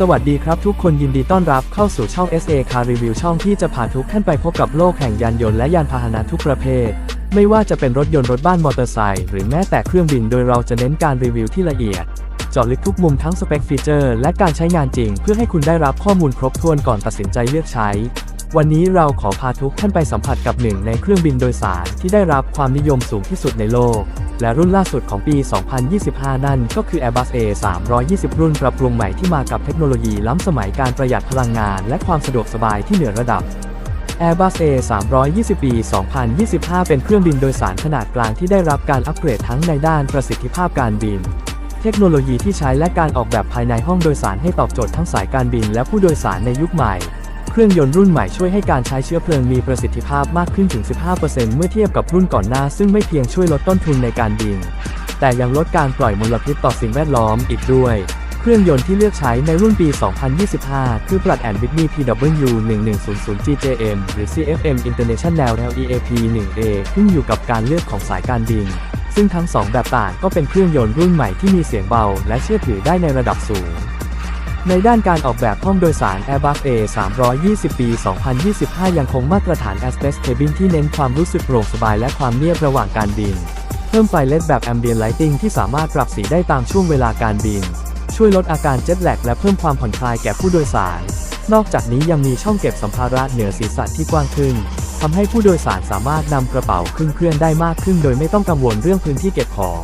สวัสดีครับทุกคนยินดีต้อนรับเข้าสู่ช่อง SA Car Review ช่องที่จะพาทุกท่านไปพบกับโลกแห่งยานยนต์และยานพาหนะทุกประเภท ไม่ว่าจะเป็นรถยนต์รถบ้านมอเตอร์ไซค์หรือแม้แต่เครื่องบินโดยเราจะเน้นการรีวิวที่ละเอียดเจาะลึกทุกมุมทั้งสเปคฟีเจอร์และการใช้งานจริง เพื่อให้คุณได้รับข้อมูลครบถ้วนก่อนตัดสินใจเลือกใช้ วันนี้เราขอพาทุกท่านไปสัมผัสกับหนึ่งในเครื่องบินโดยสารที่ได้รับความนิยมสูงที่สุดในโลก และรุ่นล่าสุดของปี 2025 นั่นก็คือ Airbus A 320 รุ่นปรับปรุงใหม่ที่มากับเทคโนโลยีล้ำสมัยการประหยัดพลังงาน และความสะดวกสบายที่เหนือระดับ Airbus A 320 ปี 2025 เป็นเครื่องบินโดยสารขนาดกลางที่ได้รับการอัปเกรดทั้งในด้านประสิทธิภาพการบิน เทคโนโลยีที่ใช้และการออกแบบภายในห้องโดยสารให้ตอบโจทย์ทั้งสายการบินและผู้โดยสารในยุคใหม่ เครื่องยนต์รุ่นใหม่ช่วยให้การใช้เชื้อเพลิงมีประสิทธิภาพมากขึ้นถึง 15%เมื่อเทียบกับรุ่นก่อนหน้า ซึ่งไม่เพียงช่วยลดต้นทุนในการบิน แต่ยังลดการปล่อยมลพิษต่อสิ่งแวดล้อมอีกด้วย เครื่องยนต์ที่เลือกใช้ในรุ่นปี 2025 คือ Pratt Whitney PW 1100 GJM หรือ CFM International LEAP 1A ขึ้นอยู่กับการเลือกของสายการบิน ซึ่งทั้งสองแบบต่างก็เป็นเครื่องยนต์รุ่นใหม่ที่มีเสียงเบา และเชื่อถือได้ในระดับสูง ในด้านการออกแบบห้องโดยสาร Airbus A 320 ปี 2025 ยังคงมาตรฐาน Aspect Cabin ที่เน้นความรู้สึกโปร่งสบายและความเงียบระหว่างการบิน เพิ่มไฟเลดแบบ Ambient Lighting ที่สามารถปรับสีได้ตามช่วงเวลาการบิน ช่วยลดอาการเจ็ตแลกและเพิ่มความผ่อนคลายแก่ผู้โดยสาร นอกจากนี้ยังมีช่องเก็บสัมภาระเหนือศีรษะที่กว้างขึ้นทำให้ผู้โดยสารสามารถนำกระเป๋าขึ้นเครื่องได้มากขึ้น โดยไม่ต้องกังวลเรื่องพื้นที่เก็บของ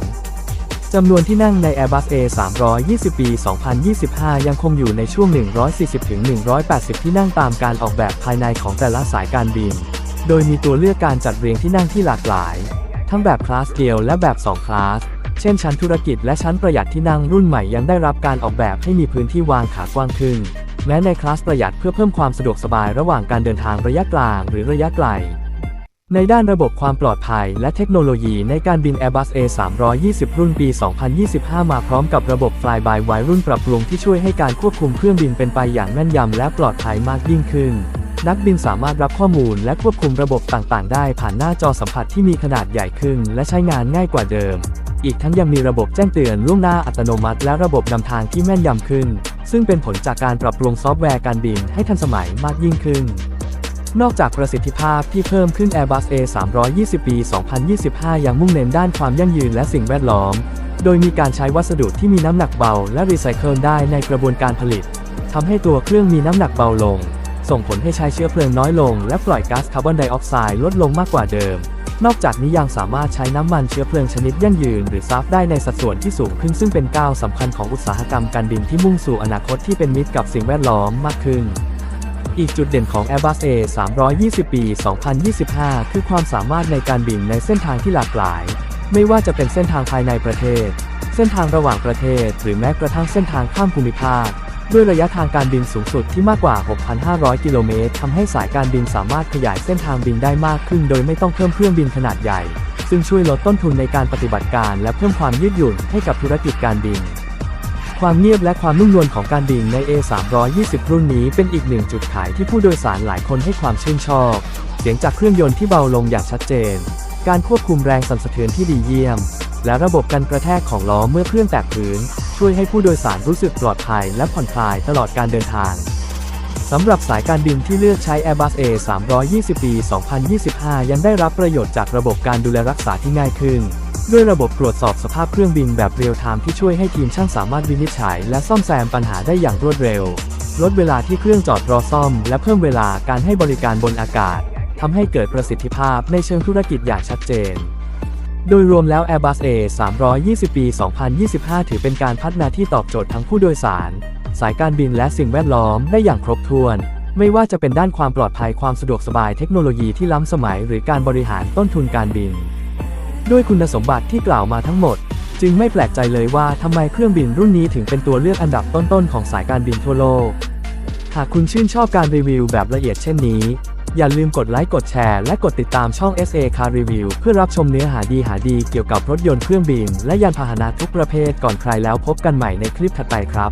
จำนวนที่นั่งใน Airbus A 320 ปี 2025 ยังคงอยู่ในช่วง 140-180 ที่นั่งตามการออกแบบภายในของแต่ละสายการบิน โดยมีตัวเลือกการจัดเรียงที่นั่งที่หลากหลาย ทั้งแบบคลาสเดียวและแบบ2คลาส เช่นชั้นธุรกิจและชั้นประหยัดที่นั่งรุ่นใหม่ยังได้รับการออกแบบให้มีพื้นที่วางขากว้างขึ้น แม้ในคลาสประหยัดเพื่อเพิ่มความสะดวกสบายระหว่างการเดินทางระยะกลางหรือระยะไกล ในด้านระบบความปลอดภัยและเทคโนโลยีในการบิน Airbus A 320 รุ่นปี 2025 มาพร้อมกับระบบ Fly by Wire รุ่นปรับปรุงที่ช่วยให้การควบคุมเครื่องบินเป็นไปอย่างแม่นยำและปลอดภัยมากยิ่งขึ้น นักบินสามารถรับข้อมูลและควบคุมระบบต่างๆ ได้ผ่านหน้าจอสัมผัสที่มีขนาดใหญ่ขึ้น และใช้งานง่ายกว่าเดิม อีกทั้งยังมีระบบแจ้งเตือนล่วงหน้าอัตโนมัติ และระบบนำทางที่แม่นยำขึ้น ซึ่งเป็นผลจากการปรับปรุงซอฟต์แวร์การบินให้ทันสมัยมากยิ่งขึ้น นอกจากประสิทธิภาพที่เพิ่มขึ้น Airbus A 320 ปี 2025 ยังมุ่งเน้นด้านความยั่งยืนและสิ่งแวดล้อม โดยมีการใช้วัสดุที่มีน้ำหนักเบาและรีไซเคิลได้ในกระบวนการผลิต ทำให้ตัวเครื่องมีน้ำหนักเบาลง ส่งผลให้ใช้เชื้อเพลิงน้อยลง และปล่อยก๊าซคาร์บอนไดออกไซด์ลดลงมากกว่าเดิม นอกจากนี้ยังสามารถใช้น้ำมันเชื้อเพลิงชนิดยั่งยืน หรือซับได้ในสัดส่วนที่สูงขึ้นซึ่งเป็นก้าวสำคัญของอุตสาหกรรมการบินที่มุ่งสู่อนาคตที่เป็นมิตรกับสิ่งแวดล้อมมากขึ้น อีกจุดเด่นของ Airbus A 320 ปี 2025 คือความสามารถในการบินในเส้นทางที่หลากหลาย ไม่ว่าจะเป็นเส้นทางภายในประเทศ เส้นทางระหว่างประเทศ หรือแม้กระทั่งเส้นทางข้ามภูมิภาค ด้วยระยะทางการบินสูงสุดที่มากกว่า 6,500 กิโลเมตรทำให้สายการบินสามารถขยายเส้นทางบินได้มากขึ้น โดยไม่ต้องเพิ่มเครื่องบินขนาดใหญ่ ซึ่งช่วยลดต้นทุนในการปฏิบัติการ และเพิ่มความยืดหยุ่นให้กับธุรกิจการบิน ความเงียบและความนุ่มนวลของการบินใน A 320 รุ่นนี้เป็นอีกหนึ่งจุดขายที่ผู้โดยสารหลายคนให้ความชื่นชอบ เสียงจากเครื่องยนต์ที่เบาลงอย่างชัดเจน การควบคุมแรงสั่นสะเทือนที่ดีเยี่ยม และระบบกันกระแทกของล้อเมื่อเครื่องแตกพื้น ช่วยให้ผู้โดยสารรู้สึกปลอดภัยและผ่อนคลายตลอดการเดินทางสำหรับสายการบินที่เลือกใช้ Airbus A 320 ปี 2025 ยังได้รับประโยชน์จากระบบการดูแลรักษาที่ง่ายขึ้น ด้วยระบบตรวจสอบสภาพเครื่องบินแบบเรียลไทม์ที่ช่วยให้ทีมช่างสามารถวินิจฉัย และซ่อมแซมปัญหาได้อย่างรวดเร็ว ลดเวลาที่เครื่องจอดรอซ่อม และเพิ่มเวลาการให้บริการบนอากาศทำให้เกิดประสิทธิภาพในเชิงธุรกิจอย่างชัดเจน โดยรวมแล้ว Airbus A 320 ปี 2025 ถือเป็นการพัฒนาที่ตอบโจทย์ทั้งผู้โดยสาร สายการบินและสิ่งแวดล้อมได้อย่างครบถ้วน ไม่ว่าจะเป็นด้านความปลอดภัยความสะดวกสบายเทคโนโลยีที่ล้ำสมัย หรือการบริหารต้นทุนการบิน ด้วยคุณสมบัติที่กล่าวมาทั้งหมด จึงไม่แปลกใจเลยว่าทำไมเครื่องบินรุ่นนี้ถึงเป็นตัวเลือกอันดับต้นๆของสายการบินทั่วโลก หากคุณชื่นชอบการรีวิวแบบละเอียดเช่นนี้ อย่าลืมกดไลค์กดแชร์และกดติดตามช่อง SA Car Review เพื่อรับชมเนื้อหาดีหาดีเกี่ยวกับรถยนต์เครื่องบิน และยานพาหนะทุกประเภทก่อนใครแล้วพบกันใหม่ในคลิปถัดไปครับ